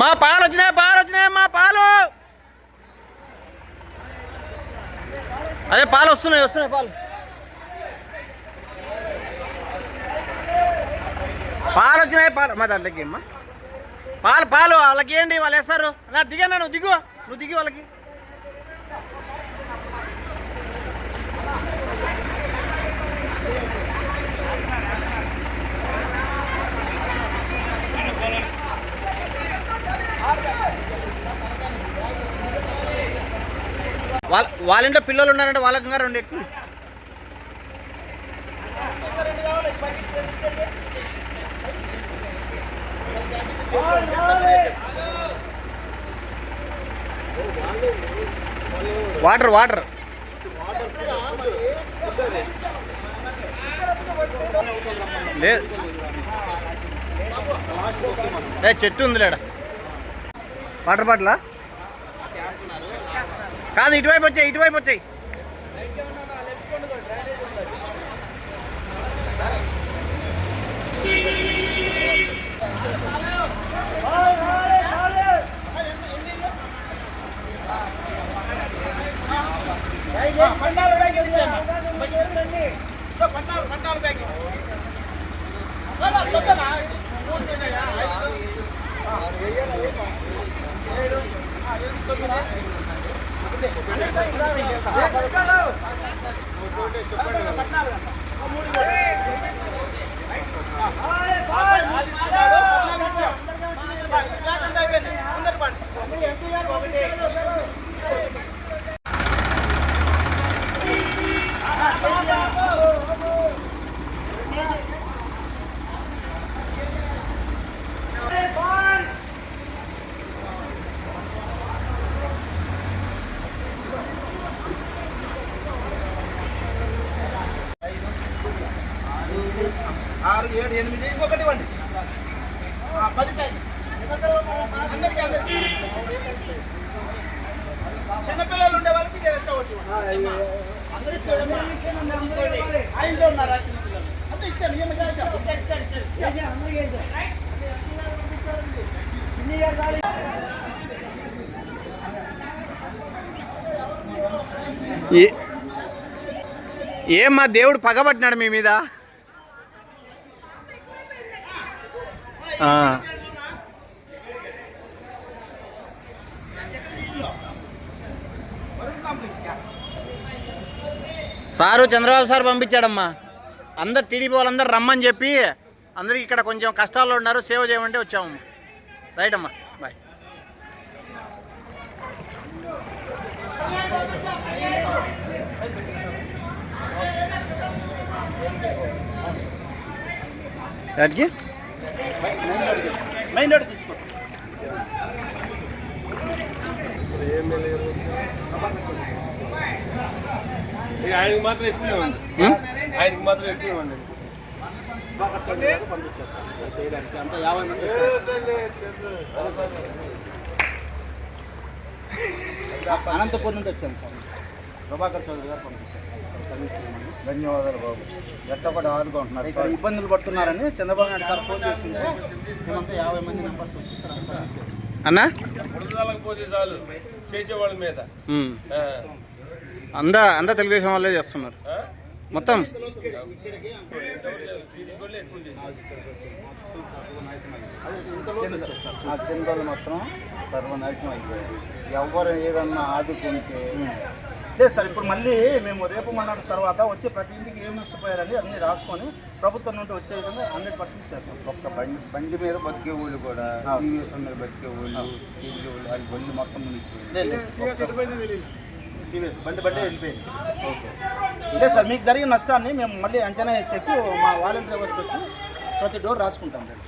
మా పాలు వచ్చినాయి పాలు వచ్చినాయి మా పాలు! అదే పాలు వస్తున్నాయి వస్తున్నాయి పాలు. పాలు వచ్చినాయి పాలు. మా దాంట్లోకి అమ్మా పాలు పాలు వాళ్ళకి ఏంటి వాళ్ళు వేస్తారు? నా దిగన్నా నువ్వు దిగు. నువ్వు దిగి వాళ్ళకి. వాళ్ళ వాళ్ళ ఇంట్లో పిల్లలు ఉన్నారంటే వాళ్ళకంగా రెండు ఎక్కువ వాటర్ వాటర్. లేదు చెట్టు ఉంది లేడ వాటర్ బాటిలా? కాదు ఇటువైపు వచ్చాయి ఇటువైపు వచ్చాయి. చెప్పండి ఆరు ఏడు ఎనిమిది ఇంకొకటి ఇవ్వండి ఆ, పది ప్యాకెట్ అందరికీ అందరికీ చిన్నపిల్లలు ఉండే వాళ్ళకి ఇది extra ఒకటి ఇవ్వండి. అందరూ ఇచ్చేయడమ్మా. అందరూ తీసుకోండి. ఆ ఇంట్లో ఉన్నారా చిన్నపిల్లలు? అంతా ఇచ్చాను, ఈయన కాదు ఇచ్చాను. ఇచ్చాను, ఇచ్చాను, ఇచ్చాను. ఏ ఏం మా దేవుడు పగబట్టినాడు మీ మీద సారు చంద్రబాబు సార్ పంపించాడమ్మా. అందరు టీడీపీ వాళ్ళందరూ రమ్మని చెప్పి అందరికి ఇక్కడ కొంచెం కష్టాల్లో ఉన్నారు సేవ చేయమంటే వచ్చాము. రైట్ అమ్మా బాయ్ వాటికి మెయిన్ రోడ్ తీసుకో. ఆయనకి మాత్రం ఎక్కువే? ఆయనకి మాత్రం ఎక్కువే ఉంది అంతా యాభై అనంతపురం నుండి వచ్చాను సార్. ప్రభాకర్ చౌదరి గారు పంపించారు. ధన్యవాదాలు బాబు. ఎట్లా కూడా ఆదుకుంటున్నారు. ఇక్కడ ఇబ్బందులు పడుతున్నారని చంద్రబాబు నాయుడు సార్ ఫోన్ చేసింది మేమంతా యాభై మంది మెంబర్స్ అన్నా? పోతే చాలు. చేసేవాళ్ళ మీద. అందా అంతా తెలుగుదేశం వాళ్ళే చేస్తున్నారు? మొత్తం? మాత్రం సర్వనాశనం అయిపోయాయి ఎవరు ఏదన్నా ఆదుకుంటే లేదు సార్ ఇప్పుడు మళ్ళీ మేము రేపు మన్నాడు తర్వాత వచ్చే ప్రతి ఇంటికి ఏం నష్టపోయారని అన్ని రాసుకొని ప్రభుత్వం నుండి వచ్చే విధంగా హండ్రెడ్ పర్సెంట్ చేస్తాం. ఒక్క బండి బండి మీద బతికే వాళ్ళు కూడా టీవీఎస్ మీద బతికే వాళ్ళు టీవీ వాళ్ళు అది బండి మొత్తం టీవీఎస్ బండి బండి వెళ్ళిపోయింది. ఓకే. లేదు సార్ మీకు జరిగిన నష్టాన్ని మేము మళ్ళీ అంచనా వేసేకి మా వాలంటీర్ వ్యవస్థ వచ్చి ప్రతి డోర్ రాసుకుంటాం రండి